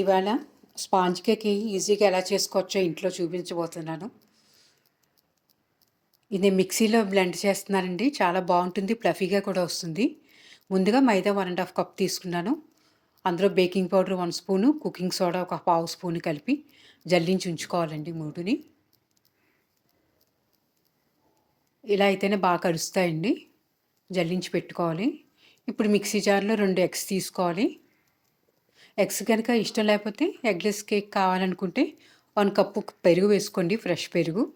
ఇవాళ sponge cake ఈజీగా ఎలా చేసుకోవచ్చో ఇంట్లో చూపించబోతున్నాను. ఇది మిక్సీలో బ్లెండ్ చేస్తున్నానండి చాలా బాగుంటుంది. ప్లఫీగా కూడా వస్తుంది. ముందుగా maida one and half cup తీసుకున్నాను. అందులో baking powder one spoon cooking soda ఒక పావు స్పూన్ కలిపి జల్లించి ఉంచుకోవాలండి మూడుని ఇలా అయితేనే బాగా కలుస్తాయండి జల్లించి పెట్టుకోవాలి. ఇప్పుడు మిక్సీ జార్లో రెండు ఎగ్స్ తీసుకోవాలి. ఎగ్స్ కనుక ఇష్టం లేకపోతే ఎగ్లెస్ కేక్ కావాలనుకుంటే వన్ కప్పు పెరుగు వేసుకోండి ఫ్రెష్ పెరుగు.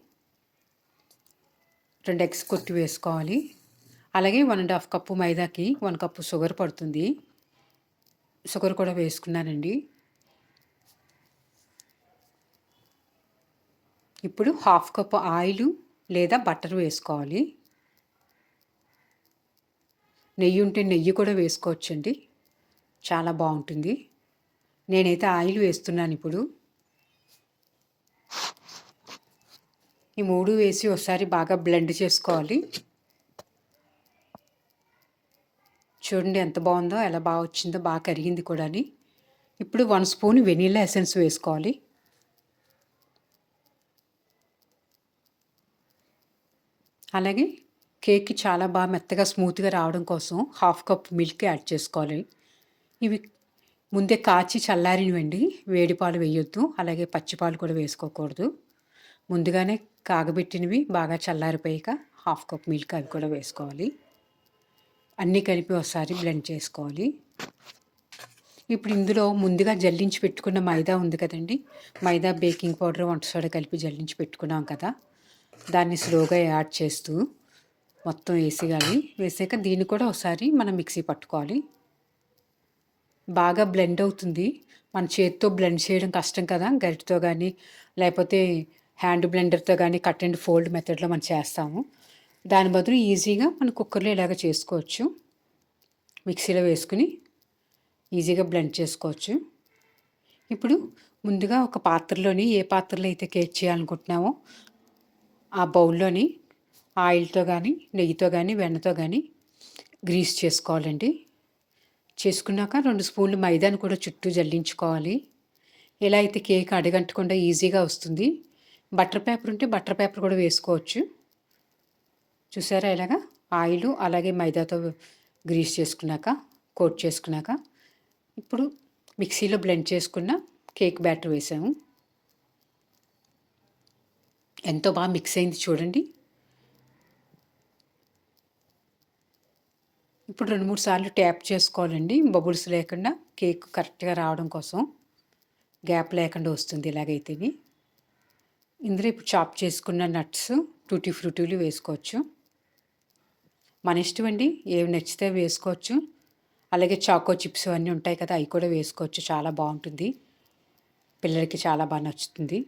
రెండు ఎగ్స్ కొట్టి వేసుకోవాలి. అలాగే వన్ అండ్ హాఫ్ కప్పు మైదాకి వన్ కప్పు షుగర్ పడుతుంది. షుగర్ కూడా వేసుకున్నానండి. ఇప్పుడు హాఫ్ కప్పు ఆయిల్ లేదా బటర్ వేసుకోవాలి. నెయ్యి ఉంటే నెయ్యి కూడా వేసుకోవచ్చండి. చాలా బాగుంటుంది. నేనైతే ఆయిల్ వేస్తున్నాను ఇప్పుడు. ఈ మూడు వేసి ఒకసారి బాగా బ్లెండ్ చేసుకోవాలి. చూడండి ఎంత బాగుందో ఎలా బాగా వచ్చిందో బాగా కరిగింది కూడా ఇప్పుడు వన్ స్పూన్ వెనీలా ఎసెన్స్ వేసుకోవాలి. అలాగే కేక్ చాలా బాగా మెత్తగా స్మూత్గా రావడం కోసం హాఫ్ కప్ మిల్క్ యాడ్ చేసుకోవాలి. ఇవి ముందే కాచి చల్లారినవండి వేడి పాలు వేయొద్దు అలాగే పచ్చిపాలు కూడా వేసుకోకూడదు. ముందుగానే కాగబెట్టినవి బాగా చల్లారిపోయాక హాఫ్ కప్ మిల్క్ అవి కూడా వేసుకోవాలి. అన్నీ కలిపి ఒకసారి బ్లెండ్ చేసుకోవాలి. ఇప్పుడు ఇందులో ముందుగా జల్లించి పెట్టుకున్న మైదా ఉంది కదండి మైదా బేకింగ్ పౌడర్ వంట సోడా కలిపి జల్లించి పెట్టుకున్నాం కదా దాన్ని స్లోగా యాడ్ చేస్తూ మొత్తం వేసేయాలి. కానీ వేసాక దీన్ని కూడా ఒకసారి మనం మిక్సీ పట్టుకోవాలి. బాగా బ్లెండ్ అవుతుంది. మన చేతితో బ్లెండ్ చేయడం కష్టం కదా గరిటతో కానీ లేకపోతే హ్యాండ్ బ్లెండర్తో కానీ కట్ అండ్ ఫోల్డ్ మెథడ్లో మనం చేస్తాము. దాని బదులు ఈజీగా మన కుక్కర్లో ఇలాగ చేసుకోవచ్చు. మిక్సీలో వేసుకుని ఈజీగా బ్లెండ్ చేసుకోవచ్చు. ఇప్పుడు ముందుగా ఒక పాత్రలోని ఏ పాత్రలో అయితే కేక్ చేయాలనుకుంటున్నామో ఆ బౌల్లోని ఆయిల్తో కానీ నెయ్యితో కానీ వెన్నతో కానీ గ్రీస్ చేసుకోవాలండి. చేసుకున్నాక రెండు స్పూన్లు మైదాను కూడా చుట్టూ జల్లించుకోవాలి. ఎలా అయితే కేక్ అడగంటకుండా ఈజీగా వస్తుంది బటర్ పేపర్ ఉంటే బటర్ పేపర్ కూడా వేసుకోవచ్చు. చూసారా ఇలాగా? ఆయిల్ అలాగే మైదాతో గ్రీస్ చేసుకున్నాక కోట్ చేసుకున్నాక ఇప్పుడు మిక్సీలో బ్లెండ్ చేసుకున్న కేక్ బ్యాటర్ వేసాము. ఎంతో బాగా మిక్స్ అయింది చూడండి. ఇప్పుడు రెండు మూడు సార్లు ట్యాప్ చేసుకోవాలండి. బబుల్స్ లేకుండా కేక్ కరెక్ట్గా రావడం కోసం గ్యాప్ లేకుండా వస్తుంది ఇలాగైతేని ఇందులో ఇప్పుడు చాప్ చేసుకున్న నట్స్ టూటీ ఫ్రూటీలు వేసుకోవచ్చు. మన ఇష్టం అండి. ఏవి నచ్చితే వేసుకోవచ్చు. అలాగే చాకో చిప్స్ అన్నీ ఉంటాయి కదా అవి కూడా వేసుకోవచ్చు. చాలా బాగుంటుంది. పిల్లలకి చాలా బాగా నచ్చుతుంది.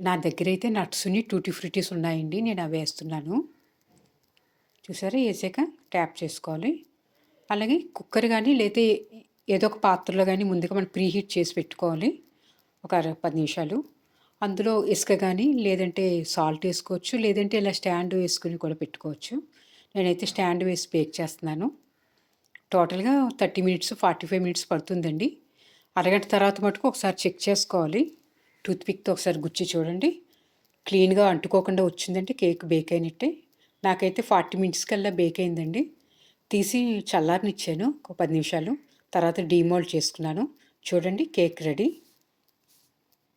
నా దగ్గర అయితే నట్స్ని టూటీ ఫ్రూటీస్ ఉన్నాయండి. నేను అవి వేస్తున్నాను. చూసారా? వేసాక ట్యాప్ చేసుకోవాలి. అలాగే కుక్కర్ కానీ లేతే ఏదో ఒక పాత్రలో కానీ ముందుగా మనం ప్రీహీట్ చేసి పెట్టుకోవాలి. ఒక అర పది నిమిషాలు. అందులో ఇసుక కానీ లేదంటే సాల్ట్ వేసుకోవచ్చు. లేదంటే ఇలా స్టాండ్ వేసుకుని కూడా పెట్టుకోవచ్చు. నేనైతే స్టాండ్ వేసి బేక్ చేస్తున్నాను. టోటల్గా thirty minutes forty five minutes పడుతుందండి. అరగంట తర్వాత మటుకు ఒకసారి చెక్ చేసుకోవాలి. టూత్పిక్తో ఒకసారి గుచ్చి చూడండి. క్లీన్గా అంటుకోకుండా వచ్చిందంటే కేక్ బేక్ అయినట్టే. నాకైతే ఫార్టీ మినిట్స్ కల్లా బేక్ అయిందండి. తీసి చల్లారనిచ్చాను ఒక పది నిమిషాలు. తర్వాత డీమోల్డ్ చేసుకున్నాను. చూడండి కేక్ రెడీ